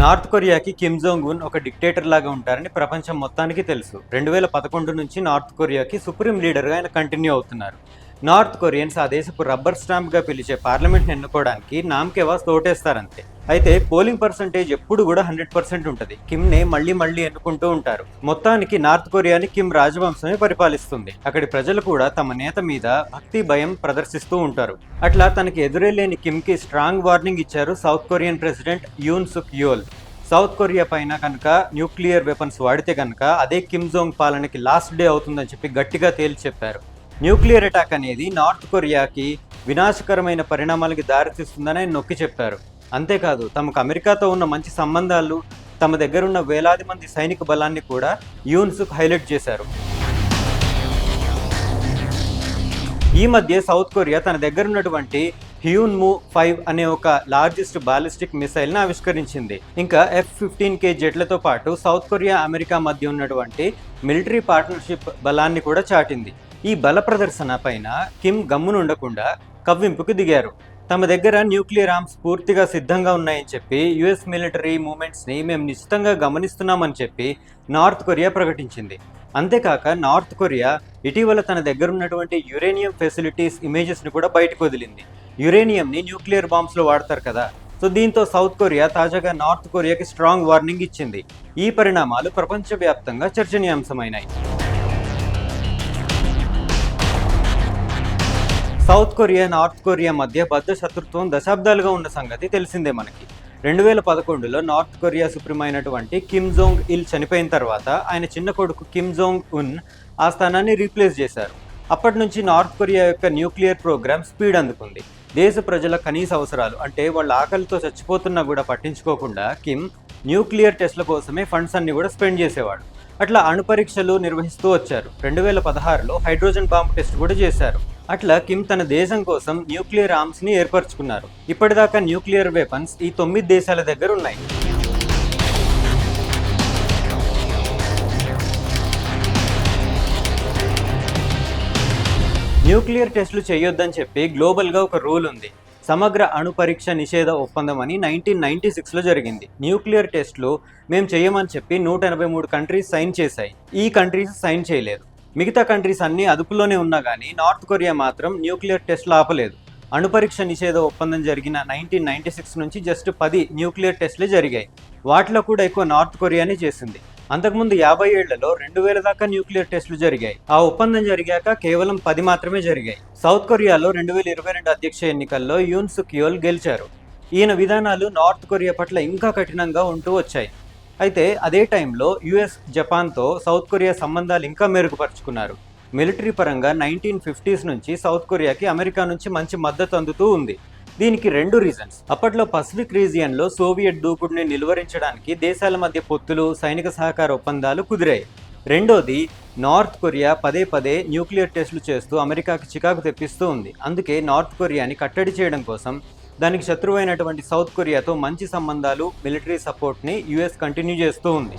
North కొరియాకి Kim Jong Un ఒక dictator లాగా ఉంటారని ప్రపంచం మొత్తానికి తెలుసు. రెండు వేల పదకొండు నుంచి నార్త్ కొరియాకి సుప్రీం లీడర్గా ఆయన కంటిన్యూ అవుతున్నారు. నార్త్ కొరియన్స్ ఆ దేశపు రబ్బర్ స్టాంప్గా పిలిచే పార్లమెంట్ని ఎన్నుకోవడానికి నామకేవాస్ తోటేస్తారంతే. అయితే పోలింగ్ పర్సంటేజ్ ఎప్పుడు కూడా హండ్రెడ్ పర్సెంట్ ఉంటుంది. కిమ్నే మళ్ళీ మళ్ళీ ఎన్నుకుంటూ ఉంటారు. మొత్తానికి నార్త్ కొరియాని కిమ్ రాజవంశమే పరిపాలిస్తుంది. అక్కడి ప్రజలు కూడా తమ నేత మీద భక్తి భయం ప్రదర్శిస్తూ ఉంటారు. అట్లా తనకి ఎదురేలేని కిమ్కి స్ట్రాంగ్ వార్నింగ్ ఇచ్చారు South Korean president Yoon Suk Yeol. South Korea పైన కనుక న్యూక్లియర్ వెపన్స్ వాడితే కనుక అదే కిమ్ జోంగ్ పాలనకి లాస్ట్ డే అవుతుందని చెప్పి గట్టిగా తేల్చి చెప్పారు. న్యూక్లియర్ అటాక్ అనేది నార్త్ కొరియాకి వినాశకరమైన పరిణామాలకి దారితీస్తుందని ఆయన నొక్కి చెప్పారు. అంతేకాదు తమకు అమెరికాతో ఉన్న మంచి సంబంధాలు తమ దగ్గర ఉన్న వేలాది మంది సైనిక బలాన్ని కూడా యూన్సుక్ హైలైట్ చేశారు. ఈ మధ్య సౌత్ కొరియా తన దగ్గర ఉన్నటువంటి హ్యూన్ ము ఫైవ్ అనే ఒక లార్జెస్ట్ బాలిస్టిక్ మిసైల్ని ఆవిష్కరించింది. ఇంకా ఎఫ్ ఫిఫ్టీన్ కే జెట్లతో పాటు సౌత్ కొరియా అమెరికా మధ్య ఉన్నటువంటి మిలిటరీ పార్ట్నర్షిప్ బలాన్ని కూడా చాటింది. ఈ బల ప్రదర్శన పైన కిమ్ గమ్మునుండకుండా కవ్వింపుకు దిగారు. తమ దగ్గర న్యూక్లియర్ ఆర్మ్స్ పూర్తిగా సిద్ధంగా ఉన్నాయని చెప్పి యుఎస్ మిలిటరీ మూమెంట్స్ని మేము నిశ్చితంగా గమనిస్తున్నామని చెప్పి నార్త్ కొరియా ప్రకటించింది. అంతేకాక నార్త్ కొరియా ఇటీవల తన దగ్గర ఉన్నటువంటి యురేనియం ఫెసిలిటీస్ ఇమేజెస్ని కూడా బయటకు వదిలింది. యురేనియంని న్యూక్లియర్ బాంబ్స్లో వాడతారు కదా సో దీంతో సౌత్ కొరియా తాజాగా నార్త్ కొరియాకి స్ట్రాంగ్ వార్నింగ్ ఇచ్చింది. ఈ పరిణామాలు ప్రపంచవ్యాప్తంగా చర్చనీయాంశమైనాయి. సౌత్ కొరియా నార్త్ కొరియా మధ్య బద్ద శత్రుత్వం దశాబ్దాలుగా ఉన్న సంగతి తెలిసిందే మనకి. రెండు వేల పదకొండులో నార్త్ కొరియా సుప్రీం అయినటువంటి కిమ్ జోంగ్ ఇల్ చనిపోయిన తర్వాత ఆయన చిన్న కొడుకు కిమ్ జోంగ్ ఉన్ ఆ స్థానాన్ని రీప్లేస్ చేశారు. అప్పటి నుంచి నార్త్ కొరియా యొక్క న్యూక్లియర్ ప్రోగ్రామ్ స్పీడ్ అందుకుంది. దేశ ప్రజల కనీస అవసరాలు అంటే వాళ్ళ ఆకలితో చచ్చిపోతున్నా కూడా పట్టించుకోకుండా కిమ్ న్యూక్లియర్ టెస్ట్ల కోసమే ఫండ్స్ అన్ని కూడా స్పెండ్ చేసేవాడు. అట్లా అణు పరీక్షలు నిర్వహిస్తూ వచ్చారు. రెండు వేల పదహారులో హైడ్రోజన్ బాంబు టెస్ట్ కూడా చేశారు. అట్లా కిమ్ తన దేశం కోసం న్యూక్లియర్ ఆర్మ్స్ని ఏర్పరచుకున్నారు. ఇప్పటిదాకా న్యూక్లియర్ వెపన్స్ ఈ తొమ్మిది దేశాల దగ్గర ఉన్నాయి. న్యూక్లియర్ టెస్టులు చేయొద్దని చెప్పి గ్లోబల్గా ఒక రూల్ ఉంది. సమగ్ర అణు పరీక్ష నిషేధ ఒప్పందం అని నైన్టీన్ నైన్టీ సిక్స్లో జరిగింది. న్యూక్లియర్ టెస్ట్లో మేము చేయమని చెప్పి నూట ఎనభై మూడు కంట్రీస్ సైన్ చేశాయి. ఈ కంట్రీస్ సైన్ చేయలేదు. మిగతా కంట్రీస్ అన్నీ అదుపులోనే ఉన్నా కానీ నార్త్ కొరియా మాత్రం న్యూక్లియర్ టెస్ట్లు ఆపలేదు. అణుపరీక్ష నిషేధ ఒప్పందం జరిగిన నైన్టీన్ నైన్టీ సిక్స్ నుంచి జస్ట్ పది న్యూక్లియర్ టెస్టులే జరిగాయి. వాటిలో కూడా ఎక్కువ నార్త్ కొరియానే చేసింది. అంతకుముందు యాభై ఏళ్ళలో రెండు వేల దాకా న్యూక్లియర్ టెస్టులు జరిగాయి. ఆ ఒప్పందం జరిగాక కేవలం పది మాత్రమే జరిగాయి. సౌత్ కొరియాలో రెండు వేల ఇరవై రెండు అధ్యక్ష ఎన్నికల్లో యూన్ సుక్యోల్ గెలిచారు. ఈయన విధానాలు నార్త్ కొరియా పట్ల ఇంకా కఠినంగా ఉంటూ వచ్చాయి. అయితే అదే టైంలో యుఎస్ జపాన్తో సౌత్ కొరియా సంబంధాలు ఇంకా మెరుగుపరుచుకున్నారు. మిలిటరీ పరంగా నైన్టీన్ ఫిఫ్టీస్ నుంచి సౌత్ కొరియాకి అమెరికా నుంచి మంచి మద్దతు అందుతూ ఉంది. దీనికి రెండు రీజన్స్ అప్పట్లో పసిఫిక్ రీజియన్లో సోవియట్ దూకుడిని నిలువరించడానికి దేశాల మధ్య పొత్తులు సైనిక సహకార ఒప్పందాలు కుదిరాయి. రెండోది నార్త్ కొరియా పదే పదే న్యూక్లియర్ టెస్టులు చేస్తూ అమెరికాకి చికాకు తెప్పిస్తూ ఉంది. అందుకే నార్త్ కొరియాని కట్టడి చేయడం కోసం దానికి శత్రువైనటువంటి సౌత్ కొరియాతో మంచి సంబంధాలు మిలిటరీ సపోర్ట్ని యుఎస్ కంటిన్యూ చేస్తూ ఉంది.